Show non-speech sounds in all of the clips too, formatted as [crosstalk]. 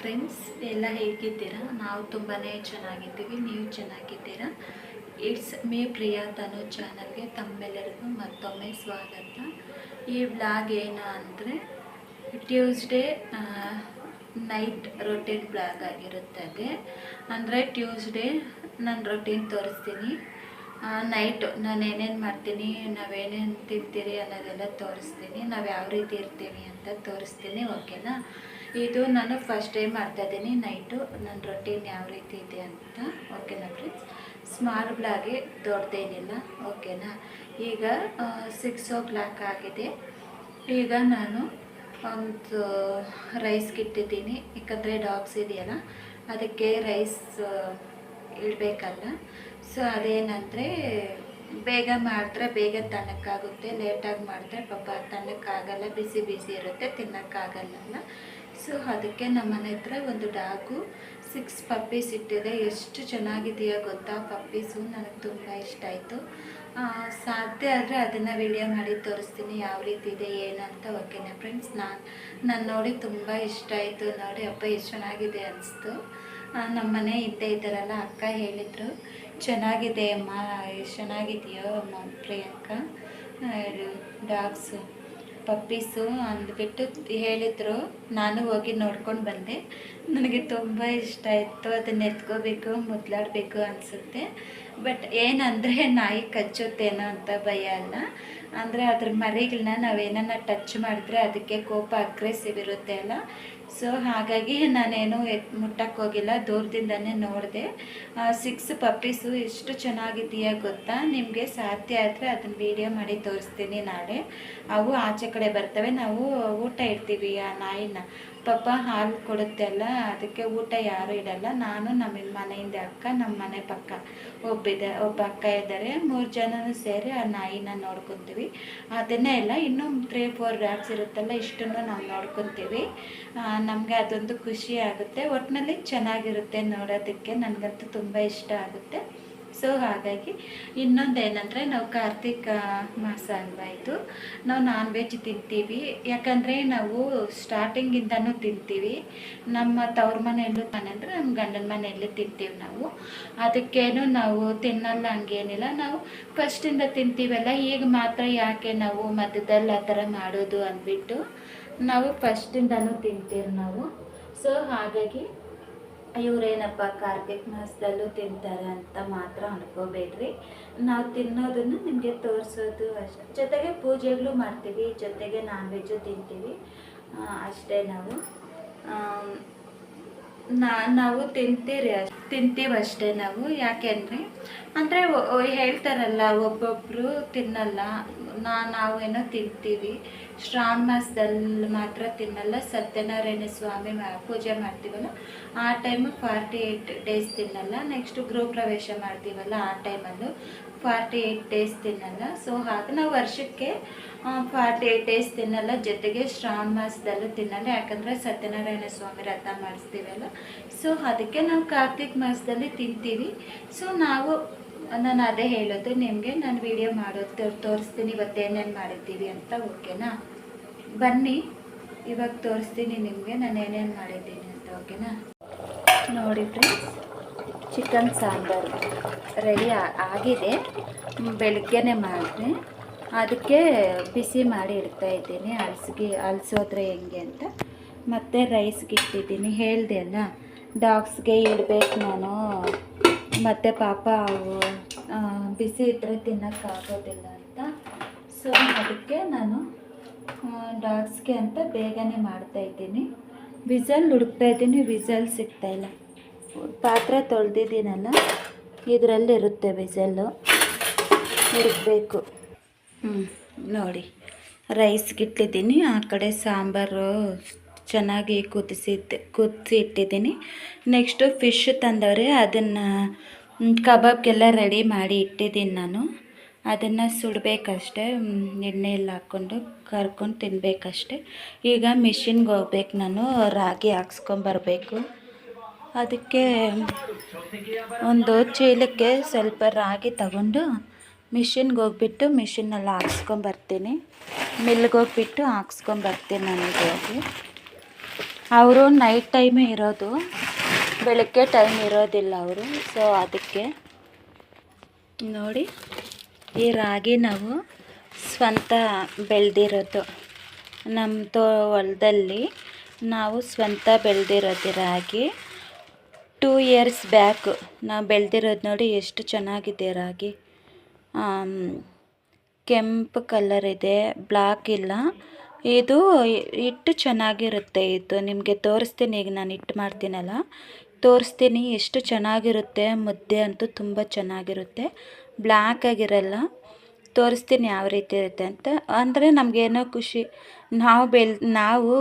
Friends ಎಲ್ಲ ಹೇಗಿದ್ದೀರಾ? ನಾವು ತುಂಬಾ ಚೆನ್ನಾಗಿದ್ದೀವಿ, ನೀವು ಚೆನ್ನಾಗಿದ್ದೀರಾ? ಇಟ್ಸ್ ಮೇ ಪ್ರಿಯಾ ತನು ಚಾನಲ್ಗೆ ತಮ್ಮೆಲ್ಲರಿಗೂ ಮತ್ತೊಮ್ಮೆ ಸ್ವಾಗತ. ಈ ಬ್ಲಾಗ್ ಏನು ಅಂದರೆ ಟ್ಯೂಸ್ಡೇ ನೈಟ್ ರೊಟೀನ್ ಬ್ಲಾಗ್ ಆಗಿರುತ್ತದೆ. ಅಂದರೆ ಟ್ಯೂಸ್ಡೇ ನಾನು ರೊಟೀನ್ ತೋರಿಸ್ತೀನಿ. ನೈಟ್ ನಾನು ಏನೇನು ಮಾಡ್ತೀನಿ ನಾವೇನೇನು ತಿಂತೀರಿ ಅನ್ನೋದೆಲ್ಲ ತೋರಿಸ್ತೀನಿ. ನಾವು ಯಾವ ರೀತಿ ಇರ್ತೀವಿ ಅಂತ ತೋರಿಸ್ತೀನಿ ಓಕೆನಾ ಇದು ನಾನು ಫಸ್ಟ್ ಟೈಮ್ ಮಾಡ್ತಾ ಇದ್ದೀನಿ. ನೈಟು ನನ್ನ ರೊಟೀನ್ ಯಾವ ರೀತಿ ಇದೆ ಅಂತ. ಓಕೆನಾ ಫ್ರೆಂಡ್ಸ್ ಸ್ಮಾಲ್ ಬ್ಲಾಗೆ ದೊಡ್ಡದೇನಿಲ್ಲ ಓಕೆನಾ ಈಗ ಸಿಕ್ಸ್ ಓ ಕ್ಲಾಕ್ ಆಗಿದೆ. ಈಗ ನಾನು, ಒಂದು ರೈಸ್ಗೆ ಇಟ್ಟಿದ್ದೀನಿ ಯಾಕಂದರೆ ಡಾಗ್ಸ್ ಇದೆಯಲ್ಲ, ಅದಕ್ಕೆ ರೈಸ್ ಇಡಬೇಕಲ್ಲ. ಸೊ ಅದೇನಂದರೆ, ಬೇಗ ಮಾಡಿದ್ರೆ ಬೇಗ ತಣ್ಣಕ್ಕಾಗುತ್ತೆ. ಲೇಟಾಗಿ ಮಾಡಿದ್ರೆ ಪಾಪ ತಣ್ಣಕ್ಕಾಗಲ್ಲ, ಬಿಸಿ ಬಿಸಿ ಇರುತ್ತೆ, ತಿನ್ನೋಕ್ಕಾಗಲ್ಲ ಸೊ ಅದಕ್ಕೆ ನಮ್ಮ ಮನೆ ಹತ್ರ ಒಂದು ಡಾಗು ಸಿಕ್ಸ್ ಪಪ್ಪೀಸ್ ಇಟ್ಟಿದೆ. ಎಷ್ಟು ಚೆನ್ನಾಗಿದೆಯೋ ಗೊತ್ತಾ ಪಪ್ಪೀಸು ನನಗೆ ತುಂಬ ಇಷ್ಟ ಆಯಿತು. ಸಾಧ್ಯ ಆದರೆ ಅದನ್ನು ವಿಡಿಯೋ ಮಾಡಿ ತೋರಿಸ್ತೀನಿ ಯಾವ ರೀತಿ ಇದೆ ಏನಂತ ಓಕೆನಾ ಫ್ರೆಂಡ್ಸ್ ನಾನು ನಾನು ನೋಡಿ ತುಂಬ ಇಷ್ಟ ಆಯಿತು. ನೋಡಿ, ಅಪ್ಪ ಎಷ್ಟು ಚೆನ್ನಾಗಿದೆ ಅನಿಸ್ತು. ನಮ್ಮ ಮನೆ ಇದ್ದೇ ಇದ್ದಾರಲ್ಲ, ಅಕ್ಕ ಹೇಳಿದರು, ಚೆನ್ನಾಗಿದೆ ಅಮ್ಮ, ಎಷ್ಟು ಚೆನ್ನಾಗಿದೆಯೋ ಅಮ್ಮ ಪ್ರಿಯಾಂಕ. ಡಾಗ್ಸು. ಪಪ್ಪೀಸು ಅಂದ್ಬಿಟ್ಟು ಹೇಳಿದರು. ನಾನು ಹೋಗಿ ನೋಡ್ಕೊಂಡು ಬಂದೆ. ನನಗೆ ತುಂಬ ಇಷ್ಟ ಆಯಿತು. ಅದನ್ನ ಎತ್ಕೋಬೇಕು, ಮುದ್ಲಾಡಬೇಕು ಅನಿಸುತ್ತೆ. ಬಟ್ ಏನಂದರೆ ನಾಯಿ ಕಚ್ಚುತ್ತೇನೋ ಅಂತ ಭಯ ಅಲ್ಲ. ಅಂದರೆ ಅದ್ರ ಮರಿಗಳನ್ನ ನಾವೇನನ್ನ ಟಚ್ ಮಾಡಿದ್ರೆ ಅದಕ್ಕೆ ಕೋಪ ಅಗ್ರೆಸಿವ್ ಇರುತ್ತೆ ಅಲ್ಲ. ಸೊ ಹಾಗಾಗಿ ನಾನೇನು ಎತ್ ಮುಟ್ಟಕ್ಕೆ ಹೋಗಿಲ್ಲ. ದೂರದಿಂದನೇ ನೋಡಿದೆ. ಸಿಕ್ಸ್ ಪಪ್ಪೀಸು ಎಷ್ಟು ಚೆನ್ನಾಗಿದೆಯಾ ಗೊತ್ತಾ? ನಿಮಗೆ ಸಾಧ್ಯ ಆದರೆ ಅದನ್ನ ವೀಡಿಯೋ ಮಾಡಿ ತೋರಿಸ್ತೀನಿ ನಾಳೆ. ಅವು ಆಚೆ ಕಡೆ ಬರ್ತವೆ. ನಾವು ಊಟ ಇಡ್ತೀವಿ ಆ ನಾಯಿನ. ಪಾಪ ಹಾಲು ಕೊಡುತ್ತೆ ಅಲ್ಲ ಅದಕ್ಕೆ ಊಟ ಯಾರು ಇಡಲ್ಲ. ನಾನು ನಮ್ಮ ಮನೆಯಿಂದ ಅಕ್ಕ, ನಮ್ಮ ಮನೆ ಪಕ್ಕ ಒಬ್ಬಿದೆ, ಒಬ್ಬ ಅಕ್ಕ ಇದ್ದಾರೆ. ಮೂರು ಜನನೂ ಸೇರಿ ಆ ನಾಯಿನ ನೋಡ್ಕೊತೀವಿ. ಅದನ್ನೇ ಇಲ್ಲ ಇನ್ನೂ ತ್ರೀ ಫೋರ್ ರ್ಯಾಕ್ಸ್ ಇರುತ್ತಲ್ಲ, ಇಷ್ಟನ್ನು ನಾವು ನೋಡ್ಕೊತೀವಿ. ನಮಗೆ ಅದೊಂದು ಖುಷಿ ಆಗುತ್ತೆ. ಒಟ್ಟಿನಲ್ಲಿ ಚೆನ್ನಾಗಿರುತ್ತೆ ನೋಡೋದಕ್ಕೆ. ನನಗಂತೂ ತುಂಬ ಇಷ್ಟ ಆಗುತ್ತೆ. ಸೊ ಹಾಗಾಗಿ ಇನ್ನೊಂದು ಏನಂದರೆ ನಾವು ಕಾರ್ತಿಕ ಮಾಸ ಅಲ್ವಾ ನಾವು ನಾನ್ ವೆಜ್ ತಿಂತೀವಿ. ಯಾಕಂದರೆ ನಾವು ಸ್ಟಾರ್ಟಿಂಗಿಂದನೂ ತಿಂತೀವಿ. ನಮ್ಮ ತವ್ರ ಮನೆಯಲ್ಲೂ ಅಂದರೆ ನಮ್ಮ ಗಂಡನ ಮನೆಯಲ್ಲೇ ತಿಂತೀವಿ ನಾವು. ಅದಕ್ಕೇನು ನಾವು ತಿನ್ನಲ್ಲ ಹಂಗೇನಿಲ್ಲ. ನಾವು ಫಸ್ಟಿಂದ ತಿಂತೀವಲ್ಲ. ಈಗ ಮಾತ್ರ ಯಾಕೆ ನಾವು ಮಧ್ಯದಲ್ಲಿ ಆ ಥರ ಮಾಡೋದು ಅಂದ್ಬಿಟ್ಟು ನಾವು ಫಸ್ಟಿಂದನೂ ತಿಂತೀವಿ ನಾವು. ಸೊ ಹಾಗಾಗಿ ಇವರೇನಪ್ಪ ಕಾರ್ತಿಕ್ ಮಾಸದಲ್ಲೂ ತಿಂತಾರೆ ಅಂತ ಮಾತ್ರ ಅನ್ಕೋಬೇಡ್ರಿ. ನಾವು ತಿನ್ನೋದನ್ನು ನಿಮಗೆ ತೋರಿಸೋದು ಅಷ್ಟೇ. ಜೊತೆಗೆ ಪೂಜೆಗಳು ಮಾಡ್ತೀವಿ, ಜೊತೆಗೆ ನಾನ್ ವೆಜ್ಜು ತಿಂತೀವಿ ಅಷ್ಟೇ ನಾವು. ನಾ, ನಾವು ತಿಂತೀರಿ ಅಷ್ಟೇ ತಿಂತೀವಿ ಅಷ್ಟೇ ನಾವು. ಯಾಕೆಂದರೆ, ಅಂದರೆ ಹೇಳ್ತಾರಲ್ಲ ಒಬ್ಬೊಬ್ಬರು ತಿನ್ನಲ್ಲ. ನಾ, ನಾವೇನೋ ತಿಂತೀವಿ. ಶ್ರಾವಣ ಮಾಸದಲ್ಲಿ ಮಾತ್ರ ತಿನ್ನಲ್ಲ, ಸತ್ಯನಾರಾಯಣ ಸ್ವಾಮಿ ಪೂಜೆ ಮಾಡ್ತೀವಲ್ಲ, ಆ ಟೈಮು ಫಾರ್ಟಿ ಏಯ್ಟ್ ಡೇಸ್ ತಿನ್ನಲ್ಲ ನೆಕ್ಸ್ಟು ಗೃಹಪ್ರವೇಶ ಮಾಡ್ತೀವಲ್ಲ, ಆ ಟೈಮಲ್ಲೂ ಫಾರ್ಟಿ ಏಯ್ಟ್ ಡೇಸ್ ತಿನ್ನಲ್ಲ. ಸೊ ಹಾಗೆ ನಾವು ವರ್ಷಕ್ಕೆ ಫಾರ್ಟಿ ಏಯ್ಟ್ ಡೇಸ್ ತಿನ್ನಲ್ಲ. ಜೊತೆಗೆ ಶ್ರಾವಣ ಮಾಸದಲ್ಲೂ ತಿನ್ನಲ್ಲ. ಯಾಕಂದರೆ ಸತ್ಯನಾರಾಯಣ ಸ್ವಾಮಿ ರಥ ಮಾಡಿಸ್ತೀವಲ್ಲ. ಸೊ ಅದಕ್ಕೆ ನಾವು ಕಾರ್ತಿಕ್ ಮಾಸದಲ್ಲಿ ತಿಂತೀವಿ. ಸೊ ನಾವು ನಾನು ಅದೇ ಹೇಳೋದು, ನಿಮಗೆ ನಾನು ವಿಡಿಯೋ ಮಾಡೋದು ತೋರಿಸ್ತೀನಿ, ಇವತ್ತು ಏನೇನು ಮಾಡಿದ್ದೀವಿ ಅಂತ, ಓಕೆನಾ? ಬನ್ನಿ, ಇವಾಗ ತೋರಿಸ್ತೀನಿ ನಿಮಗೆ ನಾನು ಏನೇನು ಮಾಡಿದ್ದೀನಿ ಅಂತ, ಓಕೆನಾ? ನೋಡಿ ಫ್ರೆಂಡ್ಸ್ ಚಿಕನ್ ಸಾಂಬಾರು ರೆಡಿ ಆಗಿದೆ. ಬೆಳಗ್ಗೆನೆ ಮಾಡಿದೆ. ಅದಕ್ಕೆ ಬಿಸಿ ಮಾಡಿ ಇಡ್ತಾ ಇದ್ದೀನಿ, ಅಲ್ಸಿಗೆ, ಅಲ್ಸೋದ್ರೆ ಹೆಂಗೆ ಅಂತ. ಮತ್ತು ರೈಸ್ಗೆ ಇಟ್ಟಿದ್ದೀನಿ. ಹೇಳಿದೆ ಅಲ್ಲ ಡಾಗ್ಸ್ಗೆ ಇಡಬೇಕು ನಾನು. ಮತ್ತು ಪಾಪ ಅವು ಬಿಸಿ ಇದ್ದರೆ ತಿನ್ನೋಕ್ಕಾಗೋದಿಲ್ಲ ಅಂತ. ಸೊ ಅದಕ್ಕೆ ನಾನು ಡಾಗ್ಸ್ಗೆ ಅಂತ ಬೇಗನೆ ಮಾಡ್ತಾಯಿದ್ದೀನಿ ವಿಸಲ್ ಹುಡುಕ್ತಾ ಇದ್ದೀನಿ, ವಿಸಲ್ ಸಿಗ್ತಾಯಿಲ್ಲ ಪಾತ್ರೆ ತೊಳೆದಿದ್ದೀನಲ್ಲ, ಇದರಲ್ಲಿರುತ್ತೆ ವಿಸಲ್ಲು. ಹುಡುಕಬೇಕು. ಹ್ಞೂ ನೋಡಿ. ರೈಸ್ಗೆ ಇಟ್ಟಿದ್ದೀನಿ ಆ ಕಡೆ ಸಾಂಬಾರು ಚೆನ್ನಾಗಿ ಕುದಿಸಿದ್ದೆ ಕುದಿಸಿ ಇಟ್ಟಿದ್ದೀನಿ ನೆಕ್ಸ್ಟು ಫಿಶ್ ತಂದವ್ರೆ, ಅದನ್ನು ಕಬಾಬ್ಗೆಲ್ಲ ರೆಡಿ ಮಾಡಿ ಇಟ್ಟಿದ್ದೀನಿ ನಾನು. ಅದನ್ನು ಸುಡಬೇಕಷ್ಟೆ ಎಣ್ಣೆಯಲ್ಲಿ ಹಾಕ್ಕೊಂಡು ಕರ್ಕೊಂಡು ತಿನ್ನಬೇಕಷ್ಟೆ ಈಗ ಮಿಷಿನ್ಗೆ ಹೋಗ್ಬೇಕು ನಾನು, ರಾಗಿ ಹಾಕ್ಸ್ಕೊಂಬರ್ಬೇಕು. ಅದಕ್ಕೆ ಒಂದು ಚೀಲಕ್ಕೆ ಸ್ವಲ್ಪ ರಾಗಿ ತಗೊಂಡು ಮಿಷಿನ್ಗೆ ಹೋಗ್ಬಿಟ್ಟು ಮಿಷಿನಲ್ಲಿ ಹಾಕ್ಸ್ಕೊಂಬರ್ತೀನಿ. ಮಿಲ್ಗೆ ಹೋಗ್ಬಿಟ್ಟು ಹಾಕ್ಸ್ಕೊಂಬರ್ತೀನಿ ನನಗೆ ಹೋಗಿ ಅವರು ನೈಟ್ ಟೈಮೇ ಇರೋದು. ಬೆಳಗ್ಗೆ ಟೈಮ್ ಇರೋದಿಲ್ಲ ಅವರು. ಸೊ ಅದಕ್ಕೆ ನೋಡಿ, ಈ ರಾಗಿ ನಾವು ಸ್ವಂತ ಬೆಳೆದಿರೋದು. ನಮ್ಮ ತೋ ಹೊಲದಲ್ಲಿ ನಾವು ಸ್ವಂತ ಬೆಳೆದಿರೋದು ರಾಗಿ. ಟೂ ಇಯರ್ಸ್ ಬ್ಯಾಕ್ ನಾವು ಬೆಳೆದಿರೋದು ನೋಡಿ ಎಷ್ಟು ಚೆನ್ನಾಗಿದೆ ರಾಗಿ. ಕೆಂಪು ಕಲರ್ ಇದೆ ಬ್ಲ್ಯಾಕ್ ಇಲ್ಲ. ಇದು ಹಿಟ್ಟು ಚೆನ್ನಾಗಿರುತ್ತೆ ಇದು. ನಿಮಗೆ ತೋರಿಸ್ತೀನಿ, ಈಗ ನಾನು ಹಿಟ್ಟು ಮಾಡ್ತೀನಲ್ಲ. ತೋರಿಸ್ತೀನಿ, ಎಷ್ಟು ಚೆನ್ನಾಗಿರುತ್ತೆ, ಮುದ್ದೆ ಅಂತೂ ತುಂಬ ಚೆನ್ನಾಗಿರುತ್ತೆ. ಬ್ಲ್ಯಾಕ್ ಆಗಿರಲ್ಲ, ತೋರಿಸ್ತೀನಿ ಯಾವ ರೀತಿ ಇರುತ್ತೆ ಅಂತ. ಅಂದರೆ ನಮಗೇನೋ ಖುಷಿ, ನಾವು ಬೆಳ್ ನಾವು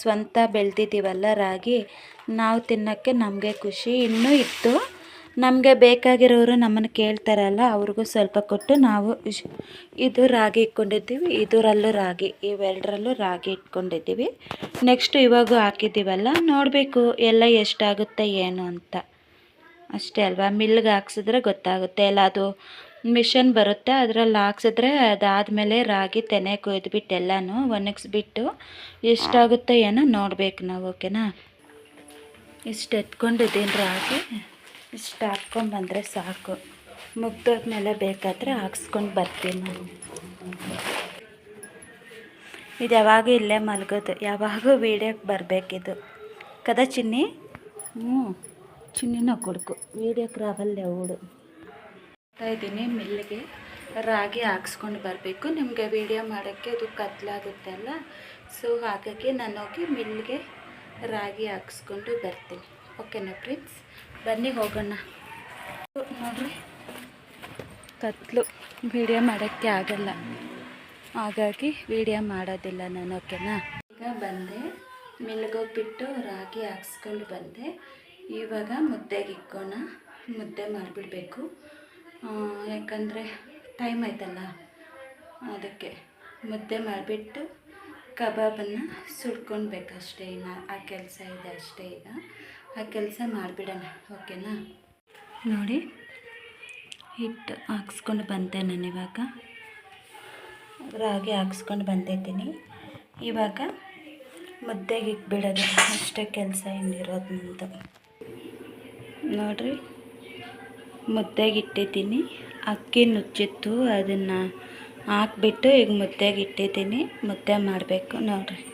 ಸ್ವಂತ ಬೆಳೆದಿದ್ದೀವಲ್ಲ ರಾಗಿ, ನಾವು ತಿನ್ನೋಕ್ಕೆ ನಮಗೆ ಖುಷಿ ಇನ್ನೂ ಇತ್ತು. ನಮಗೆ ಬೇಕಾಗಿರೋರು ನಮ್ಮನ್ನು ಕೇಳ್ತಾರಲ್ಲ, ಅವ್ರಿಗೂ ಸ್ವಲ್ಪ ಕೊಟ್ಟು ನಾವು ಇದು ರಾಗಿ ಇಟ್ಕೊಂಡಿದ್ದೀವಿ, ಇದರಲ್ಲೂ ರಾಗಿ, ಇವೆರಡರಲ್ಲೂ ರಾಗಿ ಇಟ್ಕೊಂಡಿದ್ದೀವಿ. ನೆಕ್ಸ್ಟ್ ಇವಾಗೂ ಹಾಕಿದ್ದೀವಲ್ಲ, ನೋಡಬೇಕು ಎಲ್ಲ ಎಷ್ಟಾಗುತ್ತೆ ಏನು ಅಂತ. ಅಷ್ಟೇ ಅಲ್ವಾ, ಮಿಲ್ಗೆ ಹಾಕ್ಸಿದ್ರೆ ಗೊತ್ತಾಗುತ್ತೆ. ಎಲ್ಲ ಅದು ಮಿಷನ್ ಬರುತ್ತೆ, ಅದರಲ್ಲಿ ಹಾಕ್ಸಿದ್ರೆ ಅದಾದಮೇಲೆ ರಾಗಿ ತೆನೆ ಕೊಯ್ದುಬಿಟ್ಟು ಎಲ್ಲನೂ ಒಣಗಿಸ್ಬಿಟ್ಟು ಎಷ್ಟಾಗುತ್ತೆ ಏನೋ ನೋಡ್ಬೇಕು ನಾವು, ಓಕೆನಾ? ಇಷ್ಟು ಎತ್ಕೊಂಡಿದ್ದೀನಿ ರಾಗಿ. ಇಷ್ಟು ಹಾಕ್ಕೊಂಬಂದರೆ ಸಾಕು. ಮುಗ್ದೋದ್ಮೇಲೆ ಬೇಕಾದರೆ ಹಾಕ್ಸ್ಕೊಂಡು ಬರ್ತೀನಿ ನಾನು. ಇದು ಯಾವಾಗೂ ಇಲ್ಲೇ ಮಲಗೋದು. ಯಾವಾಗೂ ವೀಡಿಯೋಕ್ಕೆ ಬರಬೇಕಿದು. ಕದ ಚಿನ್ನಿ? ಹ್ಞೂ. ಚಿನ್ನಿನ ಕೊಡ್ಕು. ವೀಡಿಯೋಕ್ಕೆ ರಾವಲ್ಲೇ ಅವಳು ಇದ್ದೀನಿ. ಮಿಲ್ಲಿಗೆ ರಾಗಿ ಹಾಕ್ಸ್ಕೊಂಡು ಬರಬೇಕು. ನಿಮಗೆ ವೀಡಿಯೋ ಮಾಡೋಕ್ಕೆ ಅದು ಕತ್ಲಾಗುತ್ತೆ ಅಲ್ಲ? ಸೊ, ಹಾಗಾಗಿ ನಾನು ಹೋಗಿ ಮಿಲ್ಲಿಗೆ ರಾಗಿ ಹಾಕ್ಸ್ಕೊಂಡು ಬರ್ತೀನಿ. ಓಕೆನಾ, ಫ್ರೆಂಡ್ಸ್? ಬನ್ನಿ ಹೋಗೋಣ. ನೋಡ್ರಿ, ಕತ್ಲು ವಿಡಿಯೋ ಮಾಡೋಕ್ಕೆ ಆಗಲ್ಲ. ಹಾಗಾಗಿ ವಿಡಿಯೋ ಮಾಡೋದಿಲ್ಲ ನಾನು ಓಕೆನಾ ಈಗ ಬಂದೆ ಮಿಲ್ಗೋಗ್ಬಿಟ್ಟು ರಾಗಿ ಹಾಕ್ಸ್ಕೊಂಡು ಬಂದೆ. ಇವಾಗ ಮುದ್ದೆಗೆ ಇಕ್ಕೋಣ. ಮುದ್ದೆ ಮಾಡಿಬಿಡ್ಬೇಕು ಯಾಕಂದರೆ ಟೈಮ್ ಆಯ್ತಲ್ಲ. ಅದಕ್ಕೆ ಮುದ್ದೆ ಮಾಡಿಬಿಟ್ಟು ಕಬಾಬನ್ನು ಸುಡ್ಕೊಳ್ಬೇಕಷ್ಟೇ ಇನ್ನು, ಆ ಕೆಲಸ ಇದೆ ಅಷ್ಟೇ ಈಗ. ಆ ಕೆಲಸ ಮಾಡಿಬಿಡೋಣ, ಓಕೆನಾ? ನೋಡಿ, ಹಿಟ್ಟು ಹಾಕ್ಸ್ಕೊಂಡು ಬಂದೆ ನಾನು ಇವಾಗ. ರಾಗಿ ಹಾಕ್ಸ್ಕೊಂಡು ಬಂದಿದ್ದೀನಿ. ಇವಾಗ ಮುದ್ದೆಗೆ ಇಕ್ಬಿಡೋದು ಅಷ್ಟೇ ಕೆಲಸ ಇನ್ನಿರೋದು ನಂದು ನೋಡಿರಿ, ಮುದ್ದೆಗೆ ಇಟ್ಟಿದ್ದೀನಿ. ಅಕ್ಕಿ ನುಚ್ಚಿತ್ತು, ಅದನ್ನು ಹಾಕ್ಬಿಟ್ಟು ಈಗ ಮುದ್ದೆಗೆ ಇಟ್ಟಿದ್ದೀನಿ. ಮುದ್ದೆ ಮಾಡಬೇಕು, ನೋಡಿರಿ.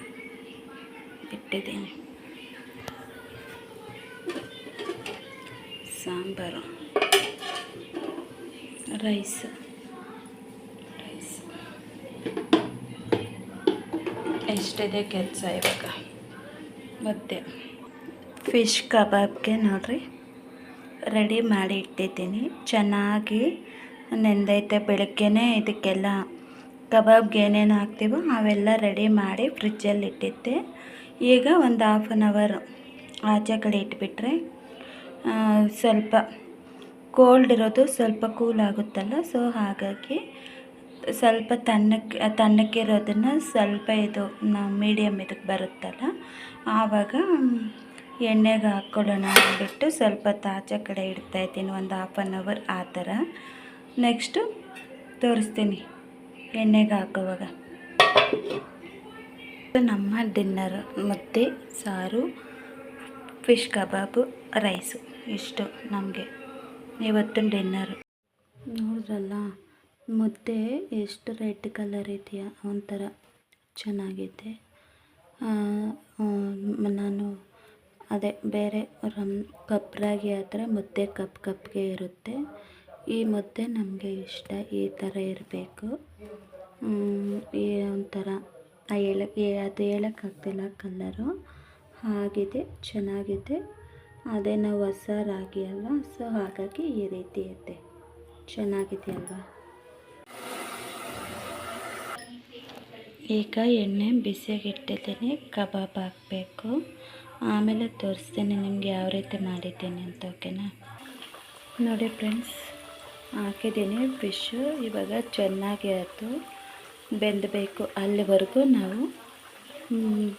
ಇಟ್ಟಿದ್ದೀನಿ. ಸಾಂಬಾರು. ರೈಸ್. ರೈಸ್. ಎಷ್ಟಿದೆ ಕೆಲಸ ಇವಾಗ? ಮತ್ತೆ ಫಿಶ್ ಕಬಾಬ್ಗೆ ನೋಡ್ರಿ. ರೆಡಿ ಮಾಡಿ ಇಟ್ಟಿದ್ದೀನಿ. ಚೆನ್ನಾಗಿ ನೆಂದೈತೆ ಬೆಳಗ್ಗೆನೇ ಇದಕ್ಕೆಲ್ಲ. ಕಬಾಬ್ಗೆ ಏನೇನು ಹಾಕ್ತೀವೋ ಅವೆಲ್ಲ ರೆಡಿ ಮಾಡಿ ಫ್ರಿಜ್ಜಲ್ಲಿ ಇಟ್ಟಿದ್ದೆ. ಈಗ ಒಂದು ಹಾಫ್ ಆನ್ ಅವರ್ ಆಚೆ ಕಡೆ ಇಟ್ಬಿಟ್ರೆ ಸ್ವಲ್ಪ ಕೋಲ್ಡ್ ಇರೋದು ಸ್ವಲ್ಪ ಕೂಲ್ ಆಗುತ್ತಲ್ಲ? ಸೊ ಹಾಗಾಗಿ ಸ್ವಲ್ಪ ತಣ್ಣಕ್ಕೆ ತಣ್ಣಕ್ಕಿರೋದನ್ನು ಸ್ವಲ್ಪ ಇದು ಮೀಡಿಯಮ್ ಇದಕ್ಕೆ ಬರುತ್ತಲ್ಲ? ಆವಾಗ ಎಣ್ಣೆಗೆ ಹಾಕ್ಕೊಳ್ಳೋಣ ಅಂದ್ಬಿಟ್ಟು ಸ್ವಲ್ಪ ತಾಜಾ ಕಡೆ ಇಡ್ತಾ ಇದ್ದೀನಿ, ಒಂದು ಹಾಫ್ ಆನ್ ಅವರ್ ಆ ಥರ. ನೆಕ್ಸ್ಟು ತೋರಿಸ್ತೀನಿ ಎಣ್ಣೆಗೆ ಹಾಕೋವಾಗ. ನಮ್ಮ ಡಿನ್ನರ್ ಮುದ್ದೆ ಸಾರು ಫಿಶ್ ಕಬಾಬು ರೈಸು ಇಷ್ಟು ನಮಗೆ. ಇವತ್ತಿನ ಡಿನ್ನರ್. ನೋಡಿದ್ರಲ್ಲ ಮುದ್ದೆ ಎಷ್ಟು ರೆಡ್ ಕಲರ್ ಇದೆಯಾ? ಒಂಥರ ಚೆನ್ನಾಗಿದೆ ನಾನು ಅದೇ ಬೇರೆ ರಮ್ ಕಪ್ ರಾಗಿ ಆದರೆ ಮುದ್ದೆ ಕಪ್ ಕಪ್ಗೆ ಇರುತ್ತೆ. ಈ ಮುದ್ದೆ ನಮಗೆ ಇಷ್ಟ, ಈ ಥರ ಇರಬೇಕು. ಈ ಒಂಥರ ಆ ಹೇಳಕ್ ಅದು ಹೇಳೋಕ್ಕಾಗ್ತಿಲ್ಲ ಕಲ್ಲರು ಆಗಿದೆ ಚೆನ್ನಾಗಿದೆ. ಅದೇ ನಾವು ಹೊಸ ರಾಗಿ ಅಲ್ವಾ? ಸೊ ಹಾಗಾಗಿ ಈ ರೀತಿ ಇದೆ. ಚೆನ್ನಾಗಿದೆ ಅಲ್ವಾ ಈಗ ಎಣ್ಣೆ ಬಿಸಿಯಾಗಿ ಇಟ್ಟಿದ್ದೀನಿ. ಕಬಾಬ್ ಹಾಕಬೇಕು. ಆಮೇಲೆ ತೋರಿಸ್ತೀನಿ ನಿಮಗೆ ಯಾವ ರೀತಿ ಮಾಡಿದ್ದೀನಿ ಅಂತ, ಓಕೆನಾ? ನೋಡಿ ಫ್ರೆಂಡ್ಸ್, ಹಾಕಿದ್ದೀನಿ. ಫಿಶ್ಶು ಇವಾಗ ಚೆನ್ನಾಗಿ ಅದು ಬೆಂದಬೇಕು. ಅಲ್ಲಿವರೆಗೂ ನಾವು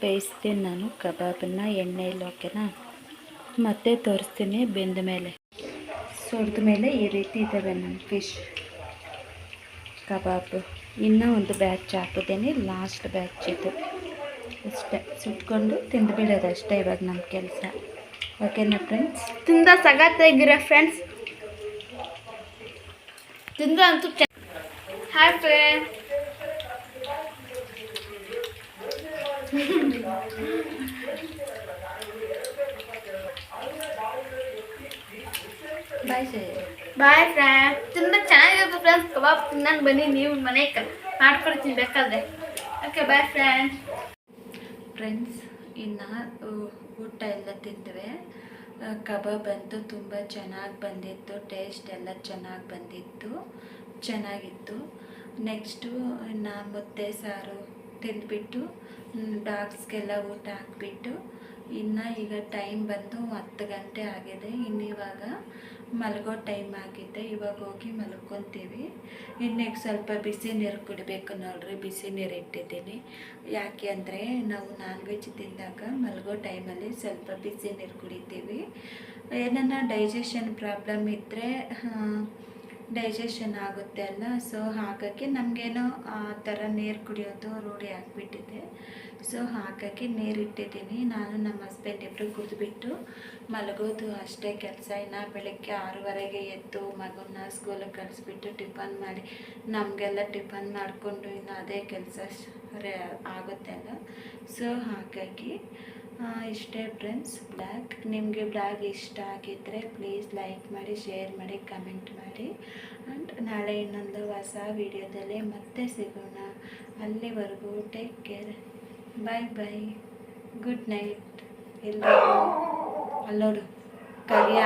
ಬೇಯಿಸ್ತೀನಿ ನಾನು ಕಬಾಬನ್ನು ಎಣ್ಣೆಯಲ್ಲಿ, ಓಕೆನಾ? ಮತ್ತೆ ತೋರಿಸ್ತೀನಿ ಬೆಂದ ಮೇಲೆ. ಸುರಿದ ಮೇಲೆ ಈ ರೀತಿ ಇದ್ದಾವೆ ನನ್ನ ಫಿಶ್ ಕಬಾಬ್. ಇನ್ನೂ ಒಂದು ಬ್ಯಾಚ್ ಹಾಕಿದ್ದೀನಿ, ಲಾಸ್ಟ್ ಬ್ಯಾಚ್ ಇದು. ಅಷ್ಟೇ, ಸುಟ್ಕೊಂಡು ತಿಂದುಬಿಡೋದು ಅಷ್ಟೇ ಇವಾಗ ನಮ್ಮ ಕೆಲಸ. ಓಕೆನಾ ಫ್ರೆಂಡ್ಸ್? ತುಂಬ ಸಗತ್ತಾಗಿರೋ ಫ್ರೆಂಡ್ಸ್. ತಿಂದ ಅಂತೂ ಹಾಯ್ ಫ್ರೆಂಡ್ [laughs] ಬಾಯ್ ಫ್ರೆಂಡ್ ತುಂಬ ಚೆನ್ನಾಗಿರುತ್ತೆ ಫ್ರೆಂಡ್ಸ್ ಕಬಾಬ್ ತಿನ್ನಂಗೆ ಬನ್ನಿ ನೀವು ಮನೆಗೆ ಮಾಡ್ಕೊಡ್ತೀನಿ ಬೇಕಾದ್ರೆ. ಓಕೆ ಬಾಯ್ ಫ್ರೆಂಡ್ಸ್ ಫ್ರೆಂಡ್ಸ್ ಇನ್ನು ಊಟ ಎಲ್ಲ ತಿಂದ್ವಿ. ಕಬಾಬ್ ಅಂತೂ ತುಂಬ ಚೆನ್ನಾಗಿ ಬಂದಿತ್ತು. ಟೇಸ್ಟ್ ಎಲ್ಲ ಚೆನ್ನಾಗಿ ಬಂದಿತ್ತು. ಚೆನ್ನಾಗಿತ್ತು. ನೆಕ್ಸ್ಟು ಇನ್ನು ಮುದ್ದೆ ಸಾರು ತಿಂದ್ಬಿಟ್ಟು ಡಾಗ್ಸ್ಗೆಲ್ಲ ಊಟ ಹಾಕ್ಬಿಟ್ಟು ಇನ್ನು ಈಗ ಟೈಮ್ ಬಂದು ಹತ್ತು ಗಂಟೆ ಆಗಿದೆ. ಇನ್ನಿವಾಗ ಇವಾಗ ಮಲಗೋ ಟೈಮ್ ಆಗಿದೆ. ಇವಾಗ ಹೋಗಿ ಮಲ್ಕೊತೀವಿ. ಇನ್ನು ಸ್ವಲ್ಪ ಬಿಸಿ ನೀರು ಕುಡಿಬೇಕು ನೋಡ್ರಿ. ಬಿಸಿ ನೀರು ಇಟ್ಟಿದ್ದೀನಿ. ಯಾಕೆ ಅಂದರೆ ನಾವು ನಾನ್ ವೆಜ್ ತಿಂದಾಗ ಮಲಗೋ ಟೈಮಲ್ಲಿ ಸ್ವಲ್ಪ ಬಿಸಿ ನೀರು ಕುಡಿತೀವಿ. ಏನನ್ನ ಡೈಜೆಷನ್ ಪ್ರಾಬ್ಲಮ್ ಇದ್ದರೆ ಡೈಜೆಷನ್ ಆಗುತ್ತೆ ಅಲ್ಲ. ಸೊ ಹಾಗಾಗಿ ನಮಗೇನೋ ಆ ಥರ ನೀರು ಕುಡಿಯೋದು ರೂಢಿ ಆಗಿಬಿಟ್ಟಿದೆ. ಸೊ ಹಾಗಾಗಿ ನೀರು ಇಟ್ಟಿದ್ದೀನಿ ನಾನು ನಮ್ಮ ಹಸ್ಬೆಂಡ್ ಇಬ್ಬರು ಕುದ್ಬಿಟ್ಟು ಮಲಗೋದು ಅಷ್ಟೇ ಕೆಲಸ. ಇನ್ನು ಬೆಳಗ್ಗೆ ಆರೂವರೆಗೆ ಎದ್ದು ಮಗುನ ಸ್ಕೂಲಿಗೆ ಕಳಿಸ್ಬಿಟ್ಟು ಟಿಫನ್ ಮಾಡಿ, ನಮಗೆಲ್ಲ ಟಿಫನ್ ಮಾಡಿಕೊಂಡು ಇನ್ನು ಅದೇ ಕೆಲಸ ಆಗುತ್ತೆ ಅಲ್ಲ. ಸೊ ಹಾಗಾಗಿ ಇಷ್ಟೇ ಫ್ರೆಂಡ್ಸ್ ಬ್ಲಾಗ್. ನಿಮಗೆ ಬ್ಲಾಗ್ ಇಷ್ಟ ಆಗಿದ್ದರೆ ಪ್ಲೀಸ್ ಲೈಕ್ ಮಾಡಿ ಶೇರ್ ಮಾಡಿ ಕಮೆಂಟ್ ಮಾಡಿ. ಆ್ಯಂಡ್ ನಾಳೆ ಇನ್ನೊಂದು ಹೊಸ ವಿಡಿಯೋದಲ್ಲಿ ಮತ್ತೆ ಸಿಗೋಣ. ಅಲ್ಲಿವರೆಗೂ take care bye bye good night ಎಲ್ಲರೂ ಅಲ್ಲೋಡು. ಕರಿಯ.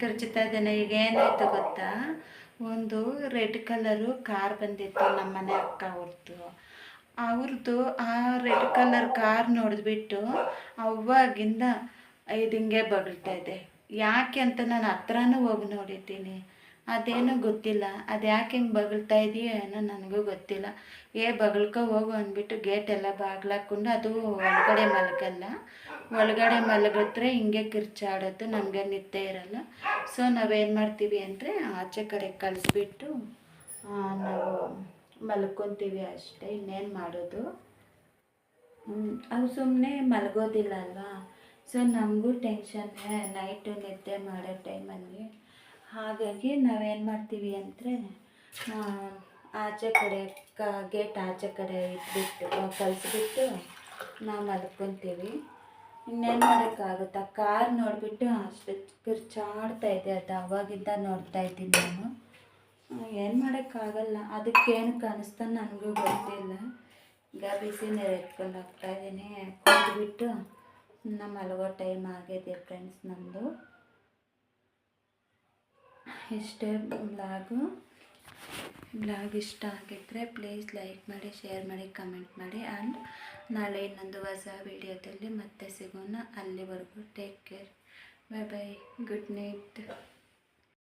ಕರ್ಚುತ್ತಾ ಇದ್ದಾನೆ. ಈಗ ಏನಾಯ್ತು ಗೊತ್ತಾ? ಒಂದು ರೆಡ್ ಕಲರು ಕಾರ್ ಬಂದಿತ್ತು ನಮ್ಮ ಮನೆ ಅಕ್ಕ ಅವ್ರದ್ದು ಅವ್ರದ್ದು ಆ ರೆಡ್ ಕಲರ್ ಕಾರ್ ನೋಡಿದ್ಬಿಟ್ಟು ಅವಾಗಿಂದ ಇದು ಹಿಂಗೆ ಬಗಳ್ತಾ ಇದೆ. ಯಾಕೆ ಅಂತ ನಾನು ಹತ್ರನೂ ಹೋಗಿ ನೋಡಿದ್ದೀನಿ. ಅದೇನೂ ಗೊತ್ತಿಲ್ಲ. ಅದು ಯಾಕೆ ಹಿಂಗೆ ಬಗಳ್ತಾ ಇದೆಯೋ ಏನೋ ನನಗೂ ಗೊತ್ತಿಲ್ಲ. ಏ, ಬಗಳ್ಕೊ ಹೋಗು ಅಂದ್ಬಿಟ್ಟು ಗೇಟ್ ಎಲ್ಲ ಬಾಗ್ಲಾಕೊಂಡು ಅದು ಒಳಗಡೆ ಮಲಗಲ್ಲ. ಒಳಗಡೆ ಮಲಗಿದ್ರೆ ಹಿಂಗೆ ಕಿರ್ಚಾಡೋದು, ನಮಗೆ ನಿದ್ದೆ ಇರಲ್ಲ. ಸೊ ನಾವೇನು ಮಾಡ್ತೀವಿ ಅಂದರೆ ಆಚೆ ಕಡೆ ಕಳಿಸ್ಬಿಟ್ಟು ನಾವು ಮಲ್ಕೊತೀವಿ ಅಷ್ಟೇ, ಇನ್ನೇನು ಮಾಡೋದು. ಅವು ಸುಮ್ಮನೆ ಮಲಗೋದಿಲ್ಲ ಅಲ್ವಾ? ಸೊ ನಮಗೂ ಟೆನ್ಷನ್ ನೈಟು ನಿದ್ದೆ ಮಾಡೋ ಟೈಮಲ್ಲಿ ಹಾಗಾಗಿ ನಾವೇನು ಮಾಡ್ತೀವಿ ಅಂದರೆ ಆಚೆ ಕಡೆ, ಕ, ಗೇಟ್ ಆಚೆ ಕಡೆ ಇಟ್ಬಿಟ್ಟು ಕಲಿಸ್ಬಿಟ್ಟು ನಾವು ಮಲ್ಕೊತೀವಿ. ಇನ್ನೇನು ಮಾಡೋಕ್ಕಾಗುತ್ತಾ? ಕಾರ್ ನೋಡಿಬಿಟ್ಟು ಅಷ್ಟು ಕಿರ್ಚಾಡ್ತಾ ಇದೆ ಅದು, ಅವಾಗಿಂದ ನೋಡ್ತಾ ಇದ್ದೀನಿ ನಾನು. ಏನು ಮಾಡೋಕ್ಕಾಗಲ್ಲ. ಅದಕ್ಕೇನು ಕಾಣಿಸ್ತಾ ನನಗೂ ಗೊತ್ತಿಲ್ಲ ಈಗ ಬಿಸಿ ನೀರು ಎತ್ಕೊಂಡು ಹೋಗ್ತಾ ಇದ್ದೀನಿ. ನಮ್ಮ ಮಲಗೋ ಟೈಮ್ ಆಗಿದೆ ಫ್ರೆಂಡ್ಸ್ ನಮ್ಮದು ಇಷ್ಟೇ ಬ್ಲಾಗು, ಬ್ಲಾಗ್ ಇಷ್ಟ ಆಗಿದ್ದರೆ ಪ್ಲೀಸ್ ಲೈಕ್ ಮಾಡಿ, ಶೇರ್ ಮಾಡಿ, ಕಮೆಂಟ್ ಮಾಡಿ. ಆ್ಯಂಡ್ ನಾಳೆ ಇನ್ನೊಂದು ಹೊಸ ವಿಡಿಯೋದಲ್ಲಿ ಮತ್ತೆ ಸಿಗೋಣ. ಅಲ್ಲಿವರೆಗೂ take care. Bye bye good night.